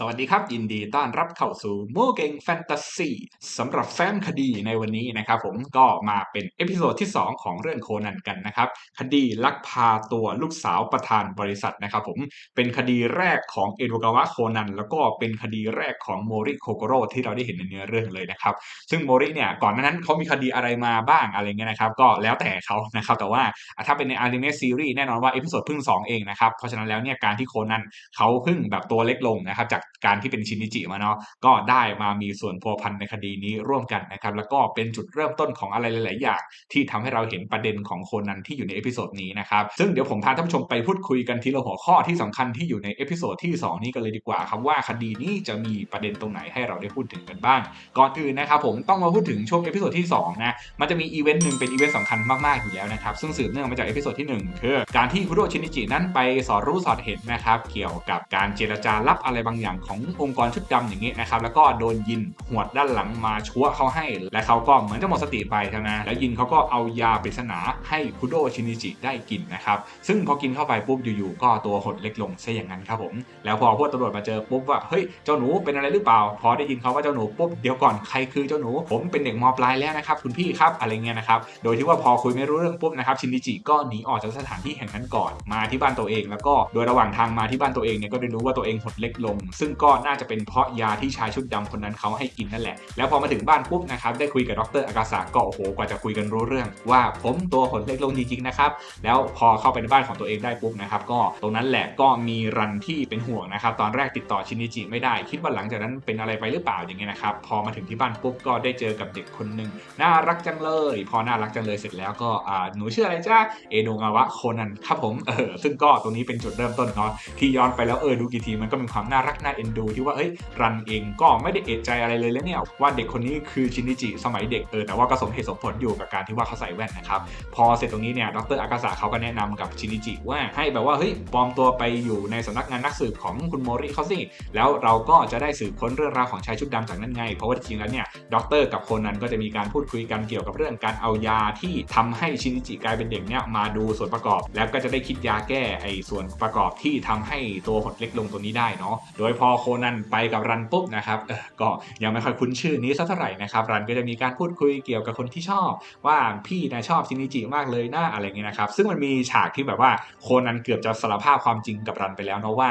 สวัสดีครับ ยินดีต้อนรับเข้าสู่โมเกงแฟนตาซีสำหรับแฟ้มคดีในวันนี้นะครับผมก็มาเป็นเอพิโซดที่ 2 ของเรื่องโคนันกันนะครับ คดีลักพาตัวลูกสาวประธานบริษัทนะครับผมเป็นคดีแรกของเอโดกาวะโคนันแล้วก็เป็นคดีแรกของโมริโคโกโร่ที่เราได้เห็นในเนื้อเรื่องเลยนะครับ ซึ่งโมริเนี่ยก่อนหน้านั้นเขามีคดีอะไรมาบ้างอะไรเงี้ยนะครับ ก็แล้วแต่เขานะครับแต่ว่าถ้าเป็นในอนิเมะซีรีส์แน่นอนว่าเอพิโซดเพิ่ง2เองนะครับเพราะฉะนั้นแล้วเนี่ยการที่โคนันเขาเพิ่งแบบตัวเล็กลงนะครับจากการที่เป็นชินิจิมาเนาะก็ได้มามีส่วนพัวพันในคดีนี้ร่วมกันนะครับแล้วก็เป็นจุดเริ่มต้นของอะไรหลาย ๆ อย่าง ที่ทำให้เราเห็นประเด็นของโคนันที่อยู่ในเอพิโซดนี้นะครับซึ่งเดี๋ยวผมพาท่านผู้ชมไปพูดคุยกันทีละหัวข้อที่สำคัญที่อยู่ในเอพิโซดที่ 2 นี้กันเลยดีกว่าครับว่าคดีนี้จะมีประเด็นตรงไหนให้เราได้พูดถึงกันบ้าง ก่อนอื่นนะครับผมต้องมาพูดถึงช่วงเอพิโซดที่2นะมันจะมีอีเวนต์หนึ่งเป็นอีเวนต์สำคัญมาก ๆ อยู่แล้วนะครับซึ่งสืบเนื่องมาจากเอพิโซดที่1คือการที่คุโรชินิจินั้นไปสอดรู้สอดเห็นนะครับเกี่ยวกับการเจรจาลับอะไรบางอย่างขององค์กรชุดดำอย่างนี้นะครับแล้วก็โดนยินหวดด้านหลังมาชั่วเขาให้ และเขาก็เหมือนจะหมดสติไปใช่ไหมแล้วยินเขาก็เอายาปริศนาให้คุโดชินิจิได้กินนะครับซึ่งพอกินเข้าไปปุ๊บอยู่ๆก็ตัวหดเล็กลงซะอย่างนั้นครับผมแล้วพอพวกตำรวจมาเจอปุ๊บว่าเฮ้ยเจ้าหนูเป็นอะไรหรือเปล่า พอได้ยินเขาว่าเจ้าหนูปุ๊บเดี๋ยวก่อนใครคือเจ้าหนู ผมเป็นเด็กมปลายแล้วนะครับคุณพี่ครับอะไรเงี้ยนะครับโดยที่ว่าพอคุยไม่รู้เรื่องปุ๊บนะครับชินิจิก็หนีออกจากสถานที่แห่งนั้นก่อนมาที่บ้านตัวเอง แล้วก็โดยระหว่างทางมาที่บ้านตัวเองเนี่ยก็ได้รู้ว่าตัวเองหดเล็กลงซึ่ึ่งก็น่าจะเป็นเพราะยาที่ชายชุดดำคนนั้นเขาให้กินนั่นแหละ แล้วพอมาถึงบ้านปุ๊บนะครับได้คุยกับดรอากาศะก็โอ้โหกว่าจะคุยกันรู้เรื่อง ว่าผมตัวหดเล็กลงจริงๆนะครับแล้วพอเข้าไปในบ้านของตัวเองได้ปุ๊บนะครับก็ตรงนั้นแหละก็มีรันที่เป็นห่วงนะครับตอนแรกติดต่อชินิจิไม่ได้ คิดว่าหลังจากนั้นเป็นอะไรไปหรือเปล่าอย่างเงี้ยนะครับพอมาถึงที่บ้านปุ๊บก็ได้เจอกับเด็กคนหนึ่งน่ารักจังเลย พอน่ารักจังเลยเสร็จแล้วก็อ่าหนูชื่ออะไรจ้าเอโดงาวะโคนันครับผมเออซึ่งก็ตรงนี้เป็นจุดเริ่มต้นเนาะที่ย้อนไปแล้วเออดูกี่ทีมันก็มีความน่ารักน่าเอ็นดูที่ว่าเอ้ยรันเองก็ไม่ได้เอะใจอะไรเลยแล้วเนี่ยว่าเด็กคนนี้คือชินิจิสมัยเด็กเออแต่ว่าก็สมเหตุสมผลอยู่กับการที่ว่าเขาใส่แว่นนะครับพอเสร็จตรงนี้เนี่ยดรอากาศะเขาก็แนะนำกับชินิจิว่าให้แบบว่าเฮ้ยปลอมตัวไปอยู่ในสำนักงานนักสืบของคุณโมริเขาสิแล้วเราก็จะได้สืบค้นเรื่องราวของชายชุดดำจากนั้นไง เพราะว่าจริงแล้วเนี่ยด็อกเตอร์กับโคนนั้นก็จะมีการพูดคุยกันเกี่ยวกับเรื่องการเอายาที่ทำให้ชินิจิกลายเป็นเด็กเนี่ยมาดูส่วนประกอบ แล้วก็จะได้คิดยาแก้ไอ้ส่วนประกอบที่ทำให้ตัวหดเล็กลงตัวนี้ได้เนาะโดยพออโคนันไปกับรันปุ๊บนะครับก็ยังไม่ค่อยคุ้นชื่อนี้สักเท่าไหร่นะครับรันก็จะมีการพูดคุยเกี่ยวกับคนที่ชอบ ว่าพี่นะชอบชินิจิมากเลยนะอะไรเงี้ยนะครับซึ่งมันมีฉากที่แบบว่าโคนันเกือบจะสารภาพความจริงกับรันไปแล้วเนาะว่า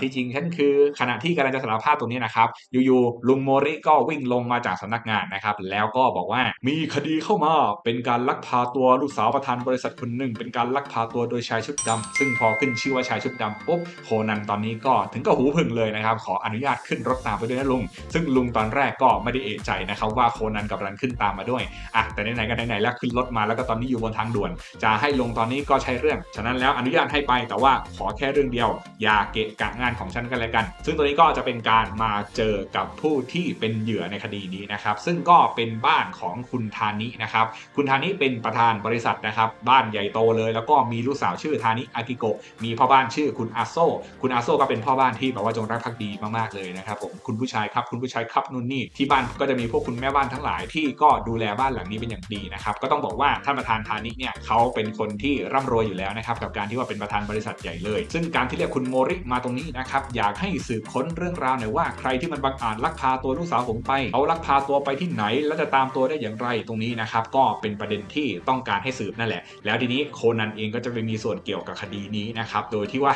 ที่จริงฉันคือขณะที่กำลังจะสารภาพตรงนี้นะครับอยู่ๆลุงโมริก็วิ่งลงมาจากสำนักงานนะครับแล้วก็บอกว่ามีคดีเข้ามาเป็นการลักพาตัวลูกสาวประธานบริษัทคนหนึ่ง เป็นการลักพาตัวโดยชายชุดดำซึ่งพอขึ้นชื่อว่าชายชุดดำปุ๊บโคนันตอนนี้ก็ถึงกับหูผึ่งเลยนะครับ ขออนุญาตขึ้นรถตามไปด้วยนะลุง ซึ่งลุงตอนแรกก็ไม่ได้เอะใจนะครับว่าโคนันกับรันขึ้นตามมาด้วยอะแต่ไหนๆก็ไหนๆแล้วขึ้นรถมาแล้วก็ตอนนี้อยู่บนทางด่วน จะให้ลงตอนนี้ก็ใช้เรื่อง ฉะนั้นแล้วอนุญาตให้ไปแต่ว่าขอแค่เรื่องเดียว อย่าเกะกะงานของฉันกันเลยกัน ซึ่งตัวนี้ก็จะเป็นการมาเจอกับผู้ที่เป็นเหยื่อในคดีนี้นะครับ ซึ่งก็เป็นบ้านของคุณธานินะครับ คุณธานิเป็นประธานบริษัทนะครับ บ้านใหญ่โตเลย แล้วก็มีลูกสาวชื่อธานิอากิโกะมีพ่อบ้านชื่อคุณอาโซคุณอาโซก็เป็นพ่อบ้านที่แบบว่าจงรักภักดีมากๆเลยนะครับผมคุณผู้ชายครับคุณผู้ชายครับนู่นนี่ที่บ้านก็จะมีพวกคุณแม่บ้านทั้งหลายที่ก็ดูแลบ้านหลังนี้เป็นอย่างดีนะครับก็ต้องบอกว่าท่านประธานธานิเนี่ยเขาเป็นคนที่ร่ำรวยอยู่แล้วนะครับกับการที่ว่าเป็นประธานบริษัทใหญ่เลย ซึ่งการที่เรียกคุณโมริมาตรงนี้นะครับอยากให้สืบค้นเรื่องราวหน่อยว่าใครที่มันบังอาจลักพาตัวลูกสาวผมไปเขาลักพาตัวไปที่ไหน แล้วจะตามตัวได้อย่างไรตรงนี้นะครับก็เป็นประเด็นที่ต้องการให้สืบนั่นแหละ แล้วทีนี้โคนันเองก็จะไปมีส่วนเกี่ยวกับคดีนี้นะครับโดยที่ว่า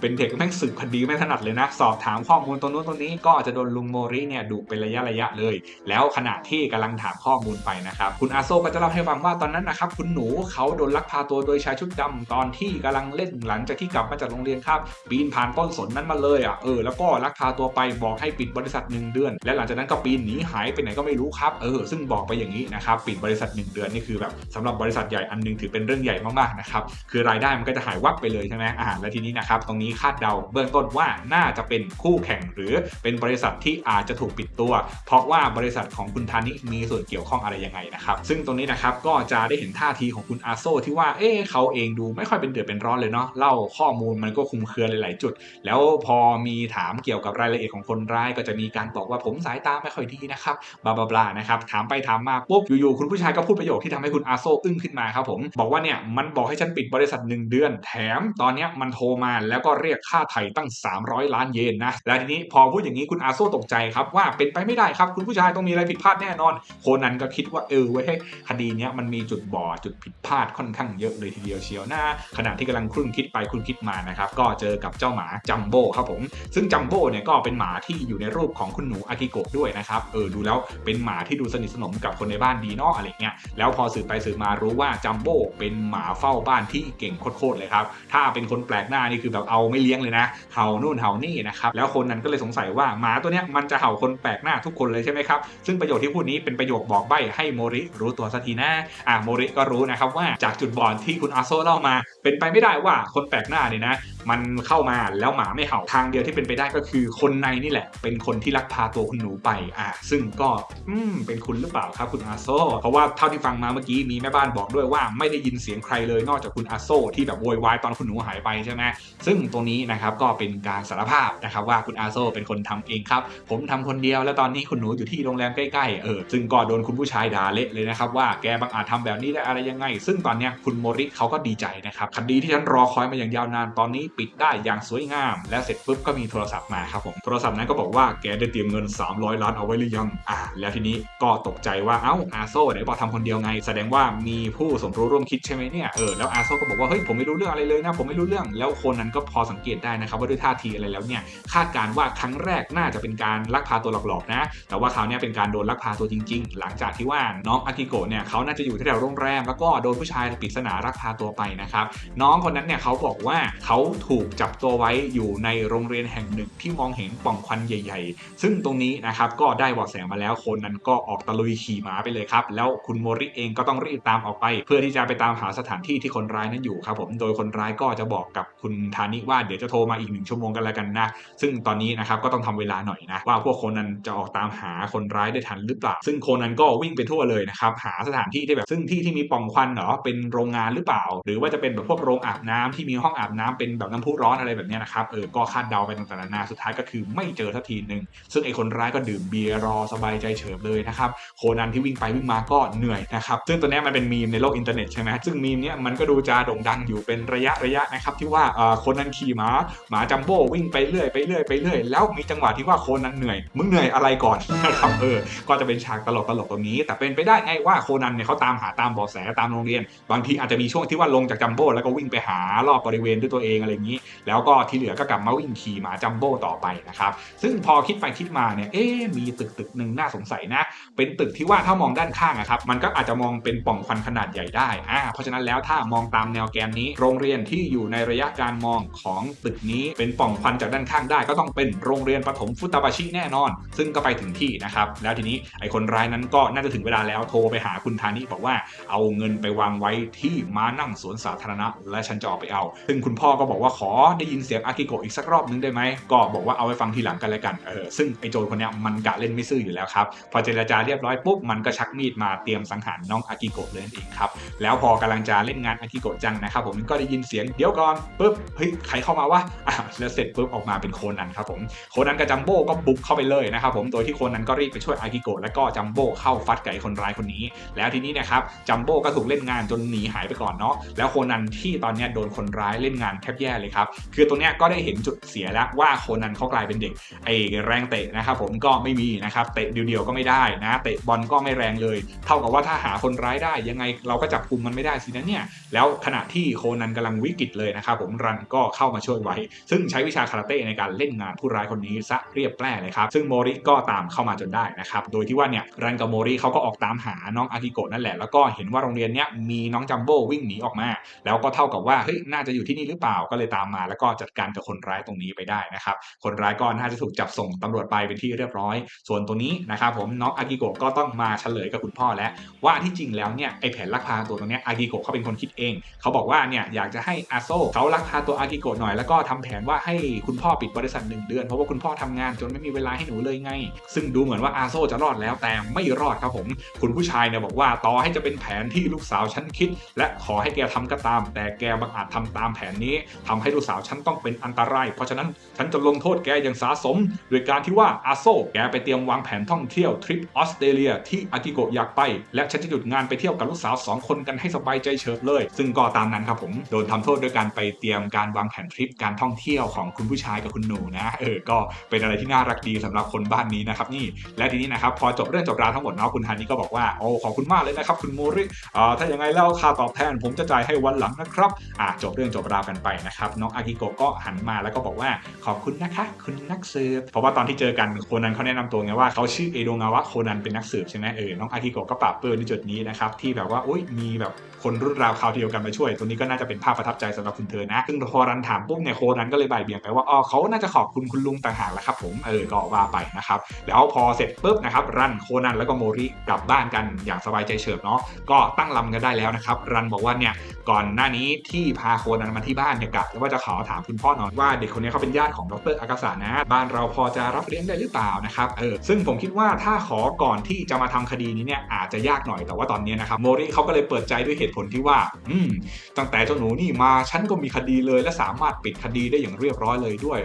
เป็นเด็กแม่งสืบคดีไม่ถนัดเลยนะสอบถามข้อมูลตรงนู้นตรงนี้ก็จะโดนลุงโมริเนี่ยดุเป็นระยะระยะเลย แล้วขณะที่กำลังถามข้อมูลไปนะครับ คุณอาโซก็จะเล่าให้ฟังว่าตอนนั้นนะครับคุณหนูเขาโดนลักพาตัวโดยชายชุดดำตอนที่กำลังเล่นหลังจากที่กลับมาจากโรงเรียนครับปีนผ่านต้นสนนั้นมาเลยอะเออแล้วก็ลักพาตัวไปบอกให้ปิดบริษัทหนึ่งเดือน และหลังจากนั้นก็ปีนหนีหายไปไหนก็ไม่รู้ครับเออซึ่งบอกไปอย่างนี้นะครับปิดบริษัท 1 เดือนนี่คือแบบสำหรับบริษัทใหญ่อันนึงถือเป็นเรื่องใหญ่มากๆนะครับคือรายได้มันก็จะหายวับไปเลยใช่ไหมอ่าและทีนี้นะครับตรงนี้คาดเดาเบื้องต้นว่าน่าจะเป็นคู่แข่ง หรือเป็นบริษัทที่อาจจะถูกปิดตัว เพราะว่าบริษัทของคุณธานิมีส่วนเกี่ยวข้องอะไรยังไงนะครับซึ่งตรงนี้นะครับก็จะได้เห็นท่าทีของคุณอาโซที่ว่าเอ๊เขาเองดูไม่ค่อยเป็นเดือดเป็นร้อนเลยเนาะเล่าข้อมูลมันก็คุมเครือหลาย ๆ จุด แล้วพอมีถามเกี่ยวกับรายละเอียดของคนร้ายก็จะมีการบอกว่าผมสายตาไม่ค่อยดีนะครับบลาบลาบลานะครับถามไปถามมาปุ๊บอยู่ ๆ คุณผู้ชายก็พูดประโยคที่ทำให้คุณอาโซอึ้งขึ้นมาครับผมบอกว่าเนี่ยมันบอกให้ฉันปิดบริษัท 1 เดือน แถมตอนนี้มันโทรมาแล้วก็เรียกค่าไถ่ตั้ง 300 ล้านเยนนนะแล้วทีนี้พอพูดอย่างนี้คุณอาโซตกใจครับว่าเป็นไปไม่ได้ครับ คุณผู้ชายต้องมีอะไรผิดพลาดแน่นอน โคนันก็คิดว่าเออไว้ให้คดีนี้มันมีจุดบอดจุดผิดพลาดค่อนข้างเยอะเลยทีเดียวเชียวนะขณะที่กำลังครุ่นคิดไปครุ่นคิดมานะครับก็เจอกับเจ้าหมาจัมโบ้ครับผม ซึ่งจัมโบ้เนี่ยก็เป็นหมาที่อยู่ในรูปของคุณหนูอากิโกะด้วยนะครับเออดูแล้วเป็นหมาที่ดูสนิทสนมกับคนในบ้านดีเนาะอะไรเงี้ยแล้วพอสืบไปสืบมารู้ว่าจัมโบ้เป็นหมาเฝ้าบ้านที่เก่งโคตรเลยครับถ้าเป็นคนแปลกหน้านี่คือแบบเอาไม่เลี้ยงเลยนะเห่านู่นเห่านี่นะครับแล้วคนนั้นก็เลยสงสัยว่าหมาตัวเนี้ยมันจะเห่าคนแปลกหน้าทุกคนเลยใช่ไหมครับ ซึ่งประโยคที่พูดนี้เป็นประโยคบอกใบ้ให้โมริรู้ตัวสักทีนะอ่าโมริก็รู้นะครับว่าจากจุดบอดที่คุณอาโซเล่ามา เป็นไปไม่ได้ว่าคนแปลกหน้าเนี่ยนะ มันเข้ามาแล้วหมาไม่เห่าทางเดียวที่เป็นไปได้ก็คือคนในนี่แหละ เป็นคนที่ลักพาตัวคุณหนูไปอ่าซึ่งก็อืมเป็นคุณหรือเปล่าครับคุณอาโซ เพราะว่าเท่าที่ฟังมาเมื่อกี้มีแม่บ้านบอกด้วยว่าไม่ได้ยินเสียงใครเลยนอกจากคุณอาโซ ที่แบบโวยวายตอนคุณหนูหายไปใช่ไหมซึ่งตรงนี้นะครับก็เป็นการสารภาพนะครับว่าคุณอาโซเป็นคนทำเองครับ ผมทำคนเดียวแล้วตอนนี้คุณหนูอยู่ที่โรงแรมใกล้ๆเออซึ่งก็โดนคุณผู้ชายด่าเละเลยนะครับว่าแกบังอาจทำแบบนี้ได้อะไรยังไง ซึ่งตอนเนี้ยคุณโมริเขาก็ดีใจนะครับคดีที่ฉันรอคอยมาอย่างยาวนานตอนนี้ปิดได้อย่างสวยงาม และเสร็จปุ๊บก็มีโทรศัพท์มาครับผมโทรศัพท์นั้นก็บอกว่าแกได้เตรียมเงิน 300 ล้านเอาไว้หรือยังอ่าแล้วทีนี้ก็ตกใจว่าเอ้าอาโซไหนบอกทำคนเดียวไง แสดงว่ามีผู้สมรู้ร่วมคิดใช่ไหมเนี่ยเออแล้วอาโซก็บอกว่าเฮ้ยผมไม่รู้เรื่องอะไรเลยนะผมไม่รู้เรื่องแล้วคนนั้นก็พอสังเกตได้นะครับว่าด้วยท่าทีอะไรแล้วเนี่ยคาดการณ์ว่าครั้งแรกน่าจะเป็นการลักพาตัวหลอกๆนะ แต่ว่าคราวนี้เป็นการโดนลักพาตัวจริง ๆ หลังจากที่ว่าน้องอากิโกะเนี่ยเขาน่าจะอยู่ที่แถวโรงแรม แล้วก็โดนผู้ชายปริศนาลักพาตัวไปนะครับน้องคนนั้นเนี่ยเขาบอกว่าเขาถูกจับตัวไว้อยู่ในโรงเรียนแห่งหนึ่งที่มองเห็นป่องควันใหญ่ ๆ ซึ่งตรงนี้นะครับก็ได้เบาะแสมาแล้วคนนั้นก็ออกตะลุยขี่ม้าไปเลยครับ แล้วคุณโมริเองก็ต้องรีบตามออกไป เพื่อที่จะไปตามหาสถานที่ที่คนร้ายนั้นอยู่ครับผมโดยคนร้ายก็จะบอกกับคุณธานิว่าเดี๋ยวจะโทรมาอีกหนึ่งชั่วโมงกันแล้วกันนะซึ่งตอนนี้นะครับก็ต้องทำเวลาหน่อยนะว่าพวกคนนั้นจะออกตามหาคนร้ายได้ทันหรือเปล่า ซึ่งคนนั้นก็วิ่งไปทั่วเลยนะครับหาสถานที่ที่แบบซึ่งที่ที่มีป่องควันเหรอเป็นโรงงานหรือเปล่า หรือว่าจะเป็นแบบพวกโรงอาบน้ำที่มีห้องอาบน้ำเป็นแบบน้ำพุร้อนอะไรแบบนี้นะครับเออก็คาดเดาไปต่างๆนานาสุดท้ายก็คือไม่เจอทักทีหนึ่งซึ่งไอ้คนร้ายก็ดื่มเบียร์รอสบายใจเฉิบเลยนะครับโคนันที่วิ่งไปวิ่งมาก็เหนื่อยนะครับซึ่งตัวนี้มันเป็นมีมในโลกอินเทอร์เน็ตใช่ไหมซึ่งมีมเนี้ยมันก็ดูจะโด่งดังอยู่เป็นระยะระยะนะครับที่ว่าเออโคนันขี่ม้าหมาจัมโบ้วิ่งไปเรื่อยไปเรื่อยไปเรื่อยแล้วมีจังหวะที่ว่าโคนันเหนื่อยมึงเหนื่อยอะไรก่อนนะครับเออก็จะเป็นฉากตลกตลกๆตรงนี้ แต่เป็นไปได้ไงว่าโคนันเนี่ยเขาตามหาตามบาะแสตามโรงเรียน บางทีอาจจะมีช่วงที่ว่าลงจากจัมโบ้แล้วก็วิ่งไปหารอบบริเวณด้วยตัวเองอะไรอย่างนี้ แล้วก็ที่เหลือก็กลับมาวิ่งขี่หมาจัมโบ้ต่อไปนะครับ ซึ่งพอคิดไปคิดมาเนี่ย เอ๊มีตึกตึกหนึ่งน่าสงสัยนะ เป็นตึกที่ว่าถ้ามองด้านข้างอะครับ มันก็อาจจะมองเป็นป่องควันขนาดใหญ่ได้ อ่า เพราะฉะนั้นแล้วถ้ามองตามแนวแกนนี้ โรงเรียนที่อยู่ในระยะการมองของตึกนี้เป็นป่องควันจากด้านข้างได้ ก็ต้องเป็นโรงเรียนประถมฟุตบาชิแน่นอน ซึ่งก็ไปถึงที่นะครับ แล้วทีนี้ไอ้คนร้ายนั้นก็น่าจะถึงเวลาแล้วโทรไปหาคุณธานิบอกว่าเอาเงินไปวางไว้ที่ม้านั่งสวนสาธารณะ และฉันจะออกไปเอา ซึ่งคุณพ่อก็บอกว่าขอได้ยินเสียงอากิโกะอีกสักรอบนึงได้ไหมก็บอกว่าเอาไว้ฟังทีหลังกันแล้วกันเออซึ่งไอ้โจรคนนี้มันกะเล่นไม่ซื่ออยู่แล้วครับพอเจรจาเรียบร้อยปุ๊บมันก็ชักมีดมาเตรียมสังหารน้องอากิโกะเลยนั่นเองครับแล้วพอกำลังจะเล่นงานอากิโกะจังนะครับผมก็ได้ยินเสียงเดี๋ยวก่อนปุ๊บเฮ้ยใครเข้ามาวะอะแล้วเสร็จปุ๊บออกมาเป็นโคนันครับผมโคนันกับจัมโบ้ก็บุกเข้าไปเลยนะครับผมโดยที่โคนันก็รีบไปช่วยอากิโกะแล้วก็จัมโบ้เข้าฟัดไอ้คนร้ายคนนี้ แล้วทีนี้นะครับจัมโบ้ก็ถูกเล่นงานจนหนีหายไปก่อนเนาะแล้วโคนันที่ตอนนี้โดนคนร้ายเล่นงานแทบแย่เลยครับ คือตรงเนี้ยก็ได้เห็นจุดเสียแล้วว่าโคนันเขากลายเป็นเด็กไอแรงเตะนะครับผมก็ไม่มีนะครับเตะเดียวๆก็ไม่ได้นะเตะบอลก็ไม่แรงเลย เท่ากับว่าถ้าหาคนร้ายได้ยังไงเราก็จับกลุ่มมันไม่ได้สินะเนี่ยแล้วขณะที่โคนันกำลังวิกฤตเลยนะครับผมรันก็เข้ามาช่วยไว้ ซึ่งใช้วิชาคาราเต้ในการเล่นงานผู้ร้ายคนนี้ซะเรียบแปร่เลยครับซึ่งโมริก็ตามเข้ามาจนได้นะครับโดยที่ว่าเนี่ยรันกับโมริเขาก็ออกตามหาน้องอากิโกะนั่นแหละ แล้วก็เห็นว่าโรงเรียนเนี้ยมีน้องจัมโบ้วิ่งหนีออกมา แล้วก็เท่ากับว่าเฮ้ยน่าจะอยู่ที่นี่หรือเปล่าก็เลยตามมา แล้วก็จัดการกับคนร้ายตรงนี้ไปได้นะครับ คนร้ายก็น่าจะถูกจับส่งตำรวจไปเป็นที่เรียบร้อย ส่วนตัวนี้นะครับผมน้องอากิโกะก็ต้องมาเฉลยกับคุณพ่อแล้ว ว่าที่จริงแล้วเนี่ยไอแผนลักพาตัวตรงนี้อากิโกะเขาเป็นคนคิดเอง เขาบอกว่าเนี่ยอยากจะให้อาโซเขาลักพาตัวอากิโกะหน่อยแล้วก็ทำแผนว่าให้คุณพ่อปิดบริษัทหนึ่งเดือนเพราะว่าคุณพ่อทำงานจนไม่มีเวลาให้หนูเลยไง ซึ่งดูเหมือนว่าอาโซจะรอดแล้วแต่ไม่รอดครับผมคุณผู้ชายเนี่ยบอกว่าต่อให้จะเป็นแผนที่ลูกสาวฉันคิด และขอให้แกทำก็ตาม แต่แกบังอาจทำตามแผนนี้ ทำให้ลูกสาวฉันต้องเป็นอันตราย เพราะฉะนั้นฉันจะลงโทษแกอย่างสาสม โดยการที่ว่าอาโซแกไปเตรียมวางแผนท่องเที่ยวทริปออสเตรเลียที่อากิโกะอยากไป และฉันจะหยุดงานไปเที่ยวกับลูกสาวสองคนกันให้สบายใจเฉิบเลย ซึ่งก็ตามนั้นครับผมโดนทำโทษด้วยการไปเตรียมการวางแผนทริปการท่องเที่ยวของคุณผู้ชายกับคุณหนูนะเออก็เป็นอะไรที่น่ารักดีสำหรับคนบ้านนี้นะครับนี่และทีนี้นะครับพอจบเรื่องจบราวทั้งหมดเนาะคุณฮานิก็บอกว่าโอ้ขอบคุณมากเลยนะครับคุณโมริอ่าถ้าอย่างไงแล้วค่าตอบแทนผมจะจ่ายให้วันหลังนะครับอ่าจบเรื่องจบราวกันไปนะครับน้องอากิโกะก็หันมาแล้วก็บอกว่าขอบคุณนะคะ คุณนักสืบเพราะว่าตอนที่เจอกันโคนันเขาแนะนำตัวไงว่าเขาชื่อเอโดงาวะโคนันเป็นนักสืบใช่ไหมเออน้องอากิโกะก็ปราบปลื้มในจุดนี้นะครับที่แบบว่าอุ้ยมีแบบคนรุ่นราวคราวเดียวกันมาช่วย ตัวนี้ก็น่าจะเป็นภาพประทับใจสำหรับคุณเธอนะซึ่งพอรันถามปุ๊บเนี่ยโคนันก็เลยบ่ายเบี่ยงไปว่าอ๋อเขาน่าจะขอบคุณคุณลุงต่างหากแหละครับผมเออก็ว่าไปนะครับแล้วพอเสร็จปุ๊บนะครับรันโคนันแล้วก็โมริกลับบ้านกันอย่างสบายใจเฉิบเนาะก็ตั้งลำกันได้แล้วนะครับรันบอกว่าเนี่ยก่อนหน้านี้ที่พาโคนันมาที่บ้านเนี่ยกะว่าจะขอถามคุณพ่อหน่อยว่าเด็กคนนี้เขาเป็นญาติของดรอากาศานะบ้านเราพอจะรับเลี้ยงได้หรือเปล่านะครับเออซึ่งผมคิดว่าถ้าขอก่อนที่จะมาทำคดีนี้เนี่ยอาจจะยากหน่อยแต่ว่าตอนนี้นะครับโมริเขาก็เลยเปิดใจด้วยเหตุผลที่ว่า อืม ตั้งแต่เจ้าหนูนี่มาฉันก็มีคดีเลย และสามารถปิดคดีได้อย่างเรียบร้อยเลยด้วย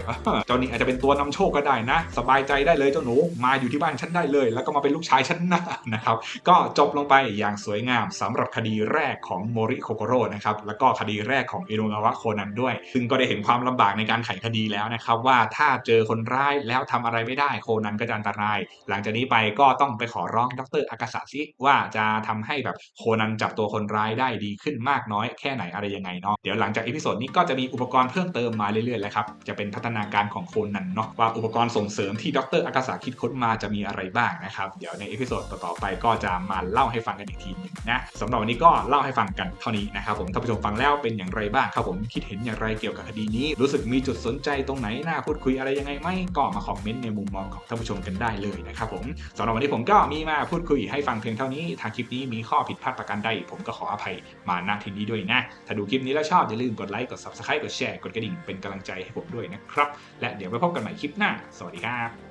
เจ้านี่อาจจะเป็นตัวนำโชคก็ได้นะ สบายใจได้เลยเจ้าหนูมาอยู่ที่บ้านฉันได้เลย แล้วก็มาเป็นลูกชายฉันนะนะครับก็จบลงไปอย่างสวยงามสำหรับคดีแรกของโมริโคโกโร่นะครับแล้วก็คดีแรกของเอโดงาวะโคนันด้วยซึ่งก็ได้เห็นความลำบากในการไขคดีแล้วนะครับ ว่าถ้าเจอคนร้ายแล้วทำอะไรไม่ได้โคนันก็จะอันตราย หลังจากนี้ไปก็ต้องไปขอร้องดรอากาศะซิว่าจะทำให้แบบโคนันจับตัวคนร้ายได้ดีขึ้นมากน้อยแค่ไหนอะไรยังไงเนาะเดี๋ยวหลังจากอีพิโซดนี้ก็จะมีอุปกรณ์เพิ่มเติมมาเรื่อยๆแล้วครับจะเป็นพัฒนาการของโคนันเนาะว่าอุปกรณ์ส่งเสริมที่ดรอากาศะคิดค้นมาจะมีอะไรบ้างนะครับเดี๋ยวในอีพิโซดต่อๆไปก็จะมาเล่าให้ฟังกันอีกทีหนึงนะสำหรับวันนี้ก็เล่าให้ฟังกันเท่านี้นะครับผมท่านผู้ชมฟังแล้วเป็นอย่างไรบ้างครับผมคิดเห็นอย่างไรเกี่ยวกับคดีนี้ รู้สึกมีจุดสนใจตรงไหนน่าพูดคุยอะไรยังไงไหมก็มาคอมเมนต์ในมุมมองของท่านผู้ชมกันได้เลยนะครับผมสำหรับวันนี้ผมก็มีมาพูดคุยให้ฟังเพียงเท่านี้ทางคลิปนี้มีข้อผิดพลาดประการใดผมก็ขออภัยมาณที่นี้ด้วยนะ ถ้าดูคลิปนี้แล้วชอบอย่าลืมกดไลค์กด subscribe กดแชร์กดกระดิ่งเป็นกำลังใจให้ผมด้วยนะครับและเดี๋ยวไปพบกันใหม่คลิปหน้า สวัสดีครับ